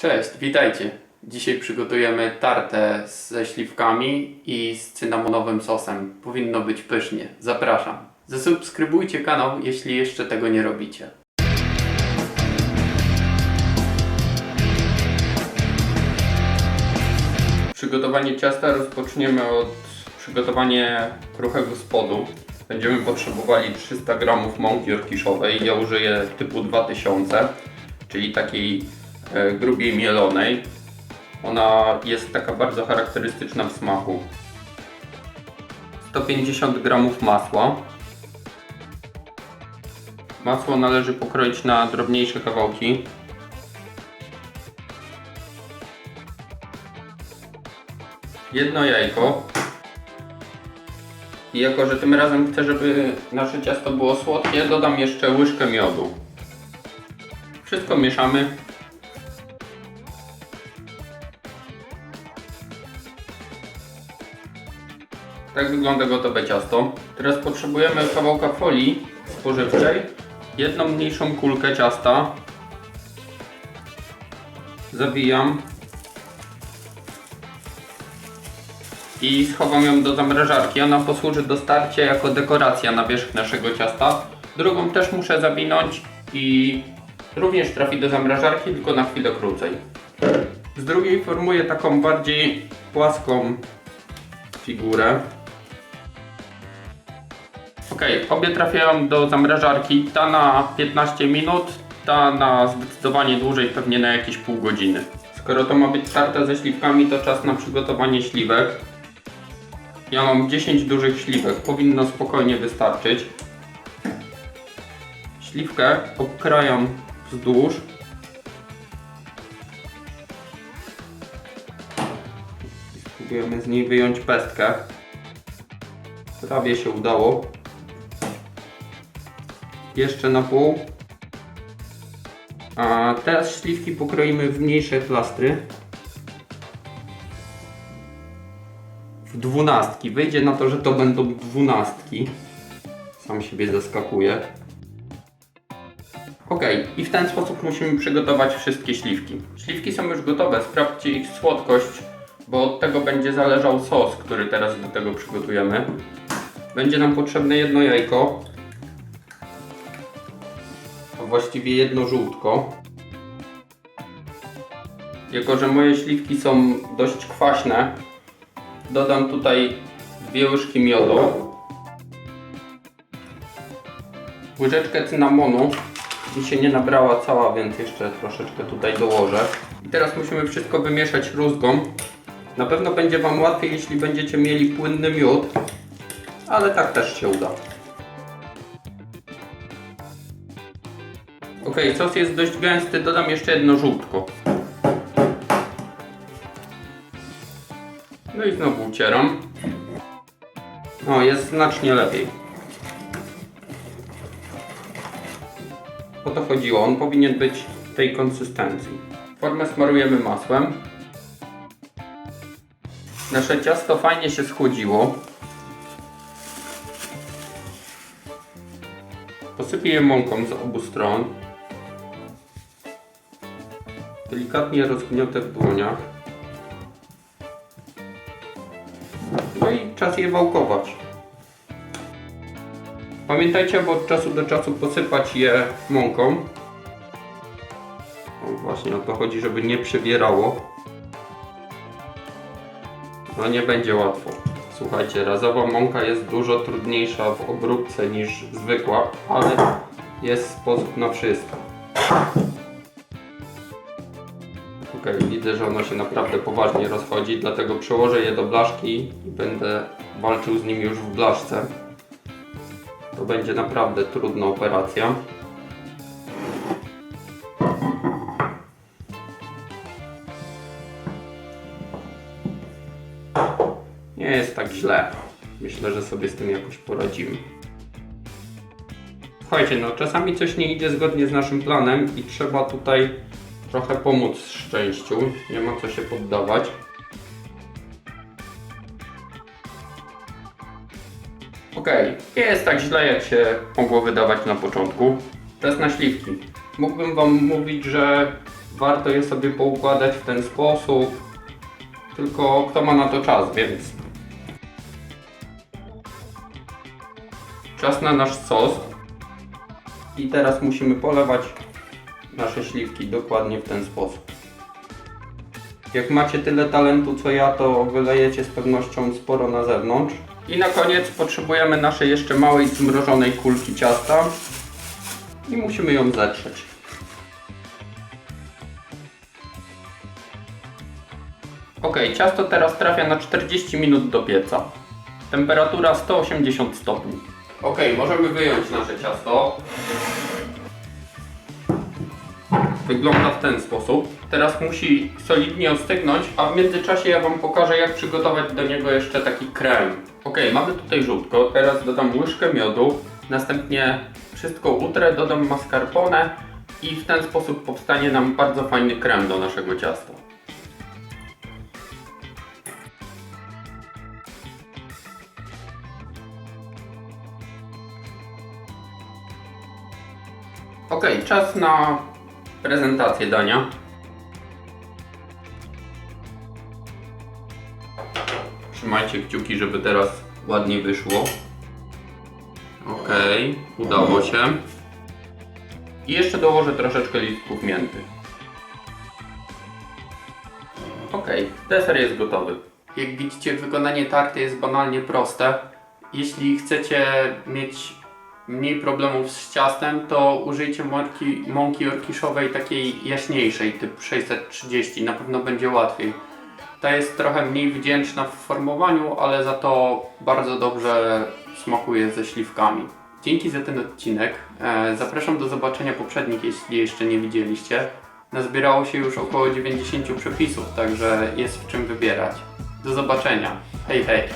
Cześć, witajcie. Dzisiaj przygotujemy tartę ze śliwkami i z cynamonowym sosem. Powinno być pysznie. Zapraszam. Zasubskrybujcie kanał, jeśli jeszcze tego nie robicie. Przygotowanie ciasta rozpoczniemy od przygotowania kruchego spodu. Będziemy potrzebowali 300 g mąki orkiszowej. Ja użyję typu 2000, czyli takiej grubiej mielonej. Ona jest taka bardzo charakterystyczna w smaku. 150 g masła. Masło należy pokroić na drobniejsze kawałki. Jedno jajko. I jako, że tym razem chcę, żeby nasze ciasto było słodkie, dodam jeszcze łyżkę miodu. Wszystko mieszamy. Tak wygląda gotowe ciasto. Teraz potrzebujemy kawałka folii spożywczej, jedną mniejszą kulkę ciasta. Zawijam i schowam ją do zamrażarki. Ona posłuży do starcia jako dekoracja na wierzch naszego ciasta. Drugą też muszę zawinąć i również trafi do zamrażarki, tylko na chwilę krócej. Z drugiej formuję taką bardziej płaską figurę. Ok, obie trafiają do zamrażarki. Ta na 15 minut, ta na zdecydowanie dłużej, pewnie na jakieś pół godziny. Skoro to ma być tarta ze śliwkami, to czas na przygotowanie śliwek. Ja mam 10 dużych śliwek, powinno spokojnie wystarczyć. Śliwkę obkrajam wzdłuż. Spróbujemy z niej wyjąć pestkę. Prawie się udało. Jeszcze na pół. A teraz śliwki pokroimy w mniejsze plastry. w dwunastki. Wyjdzie na to, że to będą dwunastki. Sam siebie zaskakuje. Ok, i w ten sposób musimy przygotować wszystkie śliwki. Śliwki są już gotowe, sprawdźcie ich słodkość, bo od tego będzie zależał sos, który teraz do tego przygotujemy. Będzie nam potrzebne jedno jajko, właściwie jedno żółtko. Jako, że moje śliwki są dość kwaśne, Dodam tutaj dwie łyżki miodu. Łyżeczkę cynamonu. Mi się nie nabrała cała, więc jeszcze troszeczkę tutaj dołożę. I teraz musimy wszystko wymieszać rózgą. Na pewno będzie Wam łatwiej, jeśli będziecie mieli płynny miód, ale tak też się uda. Ok, sos jest dość gęsty, dodam jeszcze jedno żółtko. No i znowu ucieram. O, jest znacznie lepiej. O to chodziło, on powinien być tej konsystencji. Formę smarujemy masłem. Nasze ciasto fajnie się schłodziło. Posypię mąką z obu stron. Delikatnie rozgniotę w dłoniach. No i czas je wałkować. Pamiętajcie, aby od czasu do czasu posypać je mąką. Właśnie o to chodzi, żeby nie przywierało. No nie będzie łatwo. Słuchajcie, razowa mąka jest dużo trudniejsza w obróbce niż zwykła, ale jest sposób na wszystko. Widzę, że ono się naprawdę poważnie rozchodzi, dlatego przełożę je do blaszki i będę walczył z nim już w blaszce. To będzie naprawdę trudna operacja. Nie jest tak źle. Myślę, że sobie z tym jakoś poradzimy. Słuchajcie, no czasami coś nie idzie zgodnie z naszym planem i trzeba tutaj trochę pomóc szczęściu. Nie ma co się poddawać. Okej, nie jest tak źle jak się mogło wydawać na początku. Czas na śliwki. Mógłbym Wam mówić, że warto je sobie poukładać w ten sposób. Tylko kto ma na to czas, więc czas na nasz sos. I teraz musimy polewać nasze śliwki dokładnie w ten sposób. Jak macie tyle talentu co ja, to wylejecie z pewnością sporo na zewnątrz. I na koniec potrzebujemy naszej jeszcze małej zmrożonej kulki ciasta i musimy ją zetrzeć. Ok, ciasto teraz trafia na 40 minut do pieca. Temperatura 180 stopni. Ok, możemy wyjąć nasze ciasto. Wygląda w ten sposób. Teraz musi solidnie ostygnąć, a w międzyczasie ja Wam pokażę jak przygotować do niego jeszcze taki krem. Ok, mamy tutaj żółtko, teraz dodam łyżkę miodu, następnie wszystko utrę, dodam mascarpone i w ten sposób powstanie nam bardzo fajny krem do naszego ciasta. Ok, czas na prezentację dania. Trzymajcie kciuki, żeby teraz ładnie wyszło. Ok, udało się. I jeszcze dołożę troszeczkę listków mięty. Ok, deser jest gotowy. Jak widzicie, wykonanie tarty jest banalnie proste. Jeśli chcecie mieć mniej problemów z ciastem, to użyjcie mąki, mąki orkiszowej takiej jaśniejszej, typ 630, na pewno będzie łatwiej. Ta jest trochę mniej wdzięczna w formowaniu, ale za to bardzo dobrze smakuje ze śliwkami. Dzięki za ten odcinek. E, zapraszam do zobaczenia poprzednich, jeśli jeszcze nie widzieliście. Nazbierało się już około 90 przepisów, także jest w czym wybierać. Do zobaczenia. Hej, hej!